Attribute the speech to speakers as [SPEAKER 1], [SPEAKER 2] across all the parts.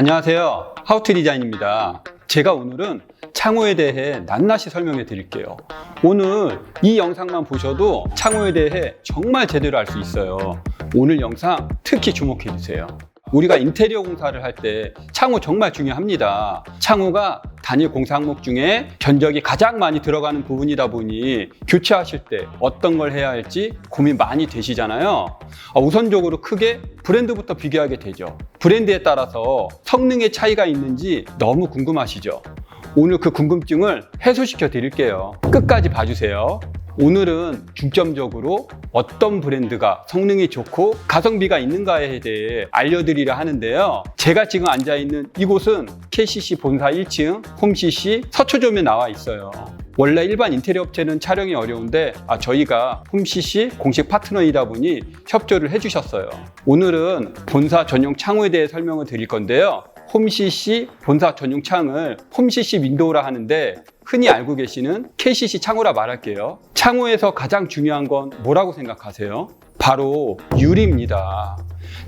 [SPEAKER 1] 안녕하세요. 하우트 디자인입니다. 제가 오늘은 창호에 대해 낱낱이 설명해 드릴게요. 오늘 이 영상만 보셔도 창호에 대해 정말 제대로 알 수 있어요. 오늘 영상 특히 주목해 주세요. 우리가 인테리어 공사를 할 때 창호 정말 중요합니다. 창호가 단일 공사 항목 중에 견적이 가장 많이 들어가는 부분이다 보니 교체하실 때 어떤 걸 해야 할지 고민 많이 되시잖아요. 아, 우선적으로 크게 브랜드부터 비교하게 되죠. 브랜드에 따라서 성능의 차이가 있는지 너무 궁금하시죠? 오늘 그 궁금증을 해소시켜 드릴게요. 끝까지 봐주세요. 오늘은 중점적으로 어떤 브랜드가 성능이 좋고 가성비가 있는가에 대해 알려드리려 하는데요. 제가 지금 앉아 있는 이곳은 KCC 본사 1층 홈CC 서초점에 나와 있어요. 원래 일반 인테리어 업체는 촬영이 어려운데 아, 저희가 홈CC 공식 파트너이다 보니 협조를 해주셨어요. 오늘은 본사 전용 창호에 대해 설명을 드릴 건데요. 홈CC 본사 전용 창을 홈CC 윈도우라 하는데 흔히 알고 계시는 KCC 창호라 말할게요. 창호에서 가장 중요한 건 뭐라고 생각하세요? 바로 유리입니다.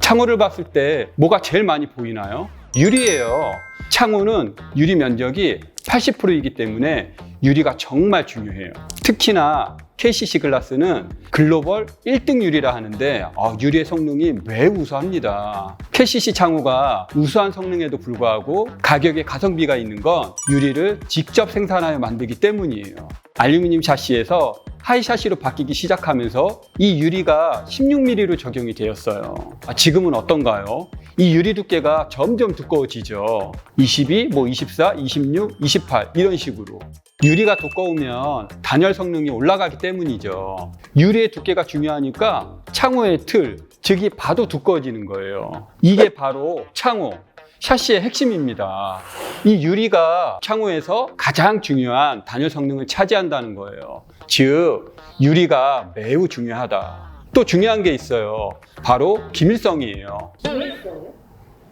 [SPEAKER 1] 창호를 봤을 때 뭐가 제일 많이 보이나요? 유리예요. 창호는 유리 면적이 80%이기 때문에 유리가 정말 중요해요. 특히나 KCC 글라스는 글로벌 1등 유리라 하는데 아, 유리의 성능이 매우 우수합니다. KCC 창호가 우수한 성능에도 불구하고 가격에 가성비가 있는 건 유리를 직접 생산하여 만들기 때문이에요. 알루미늄 샤시에서 하이 샤시로 바뀌기 시작하면서 이 유리가 16mm로 적용이 되었어요. 아, 지금은 어떤가요? 이 유리 두께가 점점 두꺼워지죠. 22, 뭐 24, 26, 28 이런 식으로. 유리가 두꺼우면 단열 성능이 올라가기 때문이죠. 유리의 두께가 중요하니까 창호의 틀, 즉이 봐도 두꺼워지는 거예요. 이게 바로 창호, 샤시의 핵심입니다. 이 유리가 창호에서 가장 중요한 단열 성능을 차지한다는 거예요. 즉, 유리가 매우 중요하다. 또 중요한 게 있어요. 바로 기밀성이에요.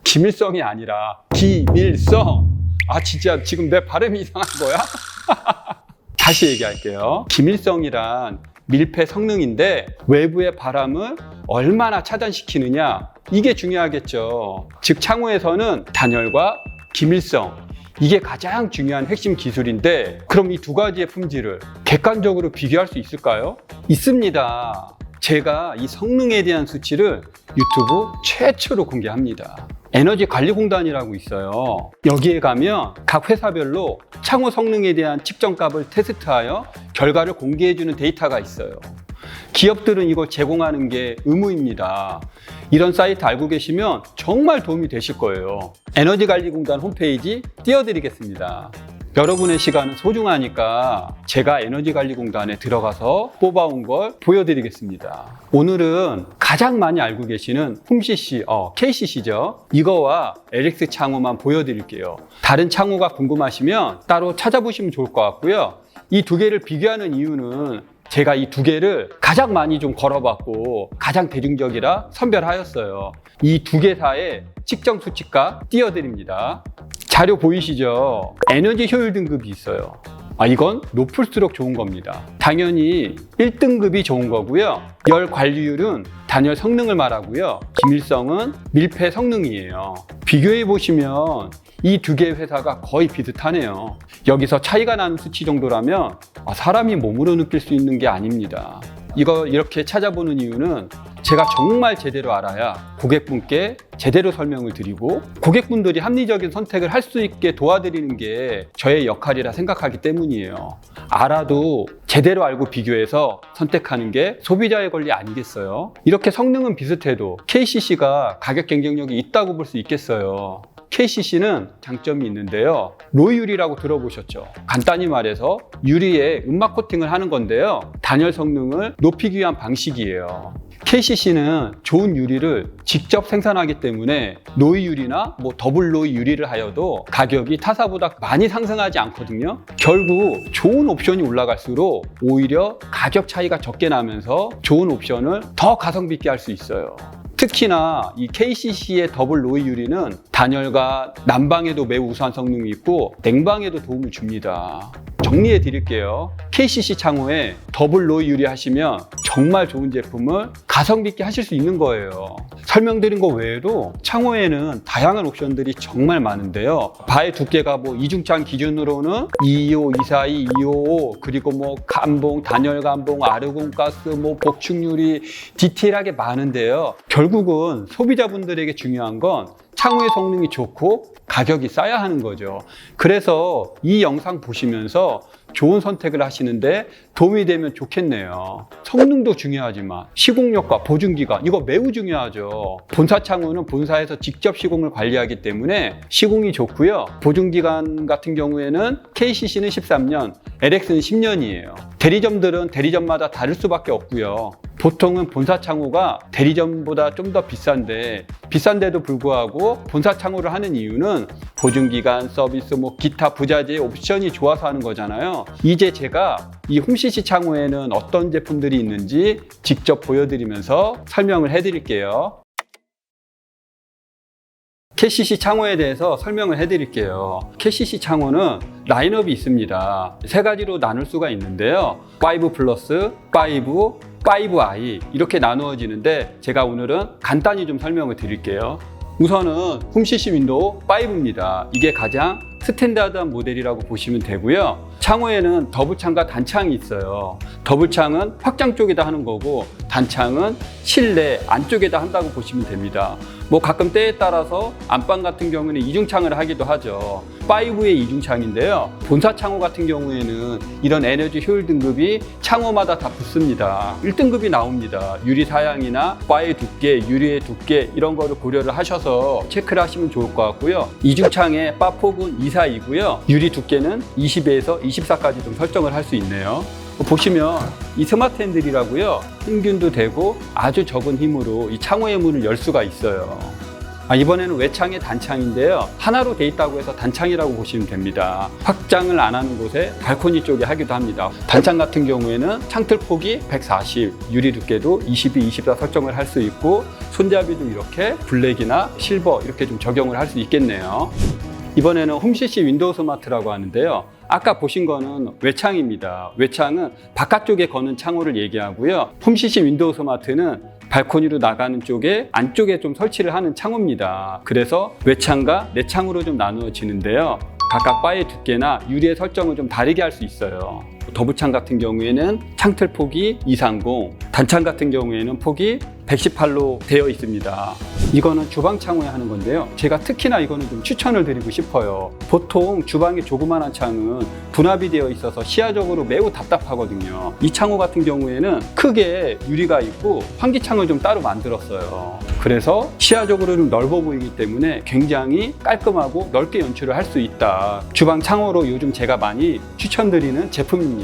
[SPEAKER 1] 기밀성이 아니라 기밀성. 아 진짜 지금 내 발음이 이상한 거야? 다시 얘기할게요. 기밀성이란 밀폐 성능인데 외부의 바람을 얼마나 차단시키느냐 이게 중요하겠죠. 즉 창호에서는 단열과 기밀성 이게 가장 중요한 핵심 기술인데 그럼 이 두 가지의 품질을 객관적으로 비교할 수 있을까요? 있습니다. 제가 이 성능에 대한 수치를 유튜브 최초로 공개합니다. 에너지 관리 공단이라고 있어요. 여기에 가면 각 회사별로 창호 성능에 대한 측정값을 테스트하여 결과를 공개해주는 데이터가 있어요. 기업들은 이걸 제공하는 게 의무입니다. 이런 사이트 알고 계시면 정말 도움이 되실 거예요. 에너지 관리 공단 홈페이지 띄워드리겠습니다. 여러분의 시간은 소중하니까 제가 에너지관리공단에 들어가서 뽑아온 걸 보여드리겠습니다. 오늘은 가장 많이 알고 계시는 홈CC, 어, KCC죠. 이거와 LX 창호만 보여드릴게요. 다른 창호가 궁금하시면 따로 찾아보시면 좋을 것 같고요. 이 두 개를 비교하는 이유는 제가 이 두 개를 가장 많이 좀 걸어봤고 가장 대중적이라 선별하였어요. 이 두 개 사의 측정 수치값 띄워드립니다. 자료 보이시죠? 에너지 효율 등급이 있어요. 아, 이건 높을수록 좋은 겁니다. 당연히 1등급이 좋은 거고요. 열 관리율은 단열 성능을 말하고요. 기밀성은 밀폐 성능이에요. 비교해 보시면 이 두 개의 회사가 거의 비슷하네요. 여기서 차이가 나는 수치 정도라면 아, 사람이 몸으로 느낄 수 있는 게 아닙니다. 이거 이렇게 찾아보는 이유는 제가 정말 제대로 알아야 고객분께 제대로 설명을 드리고 고객분들이 합리적인 선택을 할 수 있게 도와드리는 게 저의 역할이라 생각하기 때문이에요. 알아도 제대로 알고 비교해서 선택하는 게 소비자의 권리 아니겠어요? 이렇게 성능은 비슷해도 KCC가 가격 경쟁력이 있다고 볼 수 있겠어요. KCC는 장점이 있는데요. 로유리라고 들어보셨죠? 간단히 말해서 유리에 음막 코팅을 하는 건데요. 단열 성능을 높이기 위한 방식이에요. KCC는 좋은 유리를 직접 생산하기 때문에 노이 유리나 뭐 더블 노이 유리를 하여도 가격이 타사보다 많이 상승하지 않거든요. 결국 좋은 옵션이 올라갈수록 오히려 가격 차이가 적게 나면서 좋은 옵션을 더 가성비 있게 할 수 있어요. 특히나 이 KCC의 더블 로이 유리는 단열과 난방에도 매우 우수한 성능이 있고 냉방에도 도움을 줍니다. 정리해 드릴게요. KCC 창호에 더블 로이 유리 하시면 정말 좋은 제품을 가성비 있게 하실 수 있는 거예요. 설명드린 것 외에도 창호에는 다양한 옵션들이 정말 많은데요. 바의 두께가 뭐 이중창 기준으로는 225, 242, 255 그리고 뭐 감봉, 단열 감봉, 아르곤 가스, 뭐 복층 유리 디테일하게 많은데요. 결국은 소비자분들에게 중요한 건 창호의 성능이 좋고 가격이 싸야 하는 거죠. 그래서 이 영상 보시면서 좋은 선택을 하시는데 도움이 되면 좋겠네요. 성능도 중요하지만 시공력과 보증기간 이거 매우 중요하죠. 본사 창호는 본사에서 직접 시공을 관리하기 때문에 시공이 좋고요. 보증기간 같은 경우에는 KCC는 13년, LX는 10년이에요. 대리점들은 대리점마다 다를 수밖에 없고요. 보통은 본사 창호가 대리점보다 좀 더 비싼데 비싼데도 불구하고 본사 창호를 하는 이유는 보증기간 서비스 뭐 기타 부자재 옵션이 좋아서 하는 거잖아요 이제 제가 이 홈CC 창호에는 어떤 제품들이 있는지 직접 보여드리면서 설명을 해드릴게요 KCC 창호에 대해서 설명을 해드릴게요. KCC 창호는 라인업이 있습니다. 세 가지로 나눌 수가 있는데요. 5 플러스, 5, 5i 이렇게 나누어지는데 제가 오늘은 간단히 좀 설명을 드릴게요. 우선은 홈CC 윈도우 5입니다. 이게 가장 스탠다드한 모델이라고 보시면 되고요. 창호에는 더블창과 단창이 있어요. 더블창은 확장 쪽에다 하는 거고 단창은 실내 안쪽에다 한다고 보시면 됩니다. 뭐 가끔 때에 따라서 안방 같은 경우는 이중창을 하기도 하죠. 5의 이중창인데요. 본사 창호 같은 경우에는 이런 에너지 효율 등급이 창호마다 다 붙습니다. 1등급이 나옵니다. 유리 사양이나 바의 두께, 유리의 두께 이런 거를 고려를 하셔서 체크를 하시면 좋을 것 같고요. 이중창의 바 폭은 2, 4이고요. 유리 두께는 22에서 24까지 좀 설정을 할 수 있네요. 보시면 이 스마트 핸들이라고요. 평균도 되고 아주 적은 힘으로 이 창호의 문을 열 수가 있어요. 아, 이번에는 외창의 단창인데요. 하나로 돼 있다고 해서 단창이라고 보시면 됩니다. 확장을 안 하는 곳에 발코니 쪽에 하기도 합니다. 단창 같은 경우에는 창틀 폭이 140, 유리 두께도 22, 24 설정을 할 수 있고 손잡이도 이렇게 블랙이나 실버 이렇게 좀 적용을 할 수 있겠네요. 이번에는 홈CC 윈도우 스마트라고 하는데요. 아까 보신 거는 외창입니다. 외창은 바깥쪽에 거는 창호를 얘기하고요. 홈CC 윈도우 스마트는 발코니로 나가는 쪽에 안쪽에 좀 설치를 하는 창호입니다. 그래서 외창과 내창으로 좀 나누어지는데요. 각각 바의 두께나 유리의 설정을 좀 다르게 할 수 있어요. 더블창 같은 경우에는 창틀 폭이 230, 단창 같은 경우에는 폭이 118로 되어 있습니다. 이거는 주방 창호에 하는 건데요. 제가 특히나 이거는 좀 추천을 드리고 싶어요. 보통 주방에 조그만한 창은 분합이 되어 있어서 시야적으로 매우 답답하거든요. 이 창호 같은 경우에는 크게 유리가 있고 환기창을 좀 따로 만들었어요. 그래서 시야적으로 좀 넓어 보이기 때문에 굉장히 깔끔하고 넓게 연출을 할 수 있다. 주방 창호로 요즘 제가 많이 추천드리는 제품입니다.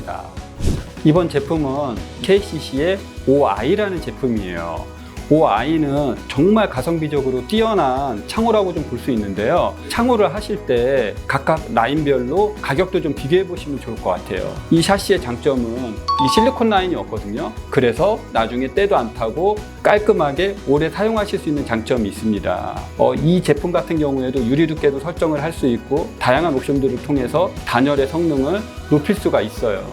[SPEAKER 1] 이번 제품은 KCC의 OI라는 제품이에요. OI는 정말 가성비적으로 뛰어난 창호라고 좀 볼 수 있는데요. 창호를 하실 때 각각 라인별로 가격도 좀 비교해 보시면 좋을 것 같아요. 이 샤시의 장점은 이 실리콘 라인이 없거든요. 그래서 나중에 때도 안 타고 깔끔하게 오래 사용하실 수 있는 장점이 있습니다. 어, 이 제품 같은 경우에도 유리 두께도 설정을 할 수 있고 다양한 옵션들을 통해서 단열의 성능을 높일 수가 있어요.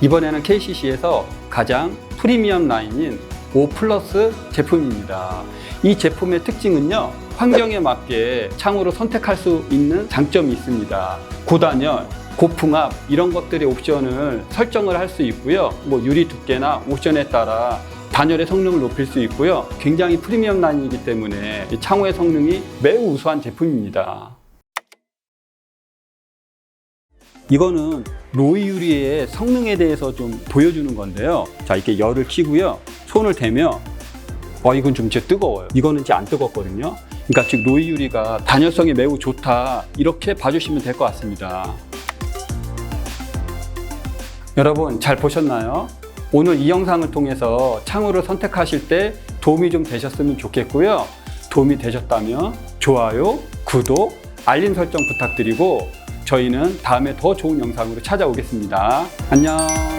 [SPEAKER 1] 이번에는 KCC에서 가장 프리미엄 라인인 5 플러스 제품입니다. 이 제품의 특징은요, 환경에 맞게 창으로 선택할 수 있는 장점이 있습니다. 고단열, 고풍압 이런 것들의 옵션을 설정을 할 수 있고요. 뭐 유리 두께나 옵션에 따라 단열의 성능을 높일 수 있고요. 굉장히 프리미엄 라인이기 때문에 이 창호의 성능이 매우 우수한 제품입니다. 이거는 로이 유리의 성능에 대해서 좀 보여주는 건데요. 자, 이렇게 열을 키고요. 손을 대면, 어, 이건 좀 진짜 뜨거워요. 이거는 진짜 안 뜨겁거든요. 그러니까 즉 로이 유리가 단열성이 매우 좋다. 이렇게 봐주시면 될 것 같습니다. 여러분 잘 보셨나요? 오늘 이 영상을 통해서 창호를 선택하실 때 도움이 좀 되셨으면 좋겠고요. 도움이 되셨다면 좋아요, 구독, 알림 설정 부탁드리고 저희는 다음에 더 좋은 영상으로 찾아오겠습니다. 안녕.